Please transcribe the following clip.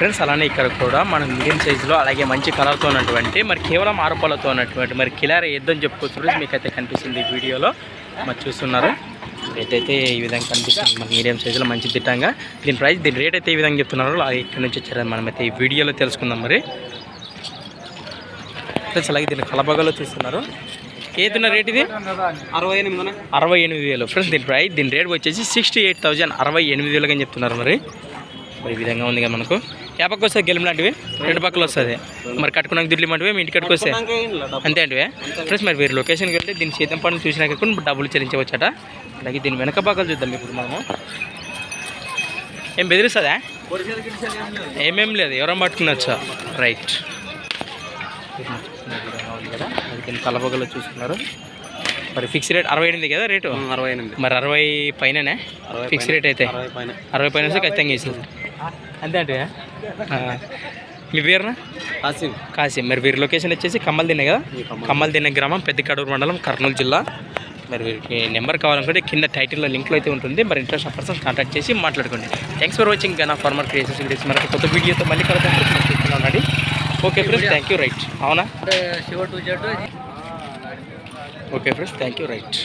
Friends అలానే ఇక్కడ కూడా మనం మీడియం సైజులో అలాగే మంచి కలర్తో ఉన్నటువంటి మరి కేవలం ఆరుపాలతో ఉన్నటువంటి మరి కిలార ఎద్దని చెప్పుకోవచ్చు ఫ్రెండ్స్ మీకు అయితే కనిపిస్తుంది వీడియోలో. మరి చూస్తున్నారు. రేట్ ఈ విధంగా కనిపిస్తుంది. మన మీడియం సైజులో మంచి తిట్టంగా దీని ప్రైస్ దీని రేట్ అయితే ఈ విధంగా చెప్తున్నారు. అలాగే ఇక్కడ నుంచి వచ్చారు మనమైతే ఈ వీడియోలో తెలుసుకుందాం మరి. ఫ్రెండ్స్ అలాగే దీన్ని కలబగలో చూస్తున్నారు. ఏదున్న రేట్ ఇది? అరవై ఎనిమిది అరవై ఎనిమిది వేలు. ఫ్రెండ్స్ దీని ప్రైస్ దీని రేట్ వచ్చేసి సిక్స్టీ ఎయిట్ థౌజండ్ అరవై ఎనిమిది వేలుగా చెప్తున్నారు మరి. మరి ఈ విధంగా ఉంది కదా మనకు. ఏ పక్క వస్తుంది గెలిమి లాంటివి. రెండు పక్కలు వస్తుంది మరి కట్టుకున్నాక దిడ్లు ఇమ్మంటివి మీ ఇంటికి కట్టుకొస్తే అంతే అంటివే ఫ్రెండ్స్ మరి వేరే లొకేషన్కి వెళ్తే దీని సీతం పనులు చూసినాక కూడా డబ్బులు చెల్లించవచ్చట. అలాగే దీని వెనక పక్కలు చూద్దాం ఇప్పుడు మనము. ఏం బెదిరిస్తుందా? ఏమేం లేదు ఎవరైనా పట్టుకున్నచ్చా రైట్. కదా అది దీని కలపగలో చూసుకున్నారు మరి ఫిక్స్ రేట్ అరవై ఎనిమిది కదా రేటు? అరవై ఎనిమిది. మరి అరవై పైననే? ఫిక్స్ రేట్ అయితే. అరవై పైన. అరవై పైన వస్తే ఖచ్చితంగా ఇస్తుంది అంతే అంటే మీ పేరునా? కాసిం. కాశీ మరి వీరి లొకేషన్ వచ్చేసి కమ్మల్ దిన్నె కదా కమ్మల్ దిన్నె గ్రామం పెద్ద కడూరు మండలం కర్నూలు జిల్లా. మరి వీరికి నెంబర్ కావాలనుకుంటే కింద టైటిల్లో లింక్లో అయితే ఉంటుంది. మరి ఇంట్రెస్ట్ పర్సన్స్ కాంటాక్ట్ చేసి మాట్లాడుకోండి. థ్యాంక్స్ ఫర్ వాచింగ్ నా ఫార్మర్ క్రియేషన్స్ వీడియోస్ మరొక కొత్త వీడియోతో మళ్ళీ కలుద్దాం. ఉండండి okay friends thank you right అవునా? Okay friends thank you right